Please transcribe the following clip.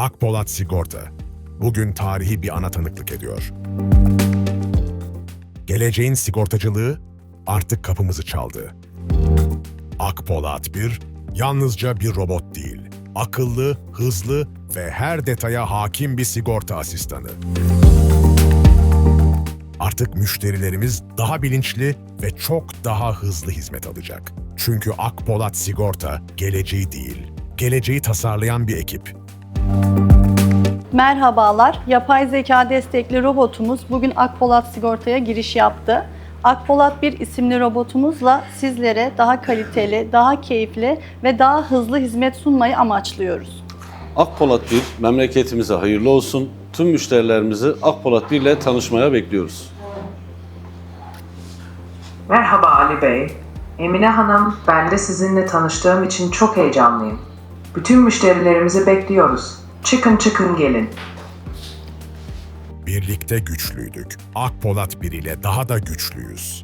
Akpolat Sigorta bugün tarihi bir ana tanıklık ediyor. Geleceğin sigortacılığı artık kapımızı çaldı. Akpolat 1 yalnızca bir robot değil, akıllı, hızlı ve her detaya hakim bir sigorta asistanı. Artık müşterilerimiz daha bilinçli ve çok daha hızlı hizmet alacak. Çünkü Akpolat Sigorta geleceği değil, geleceği tasarlayan bir ekip. Merhabalar, yapay zeka destekli robotumuz bugün Akpolat Sigorta'ya giriş yaptı. Akpolat 1 isimli robotumuzla sizlere daha kaliteli, daha keyifli ve daha hızlı hizmet sunmayı amaçlıyoruz. Akpolat 1 memleketimize hayırlı olsun. Tüm müşterilerimizi Akpolat 1 ile tanışmaya bekliyoruz. Merhaba Ali Bey. Emine Hanım, ben de sizinle tanıştığım için çok heyecanlıyım. Bütün müşterilerimizi bekliyoruz. Çıkın çıkın gelin. Birlikte güçlüydük. Akpolat 1 ile daha da güçlüyüz.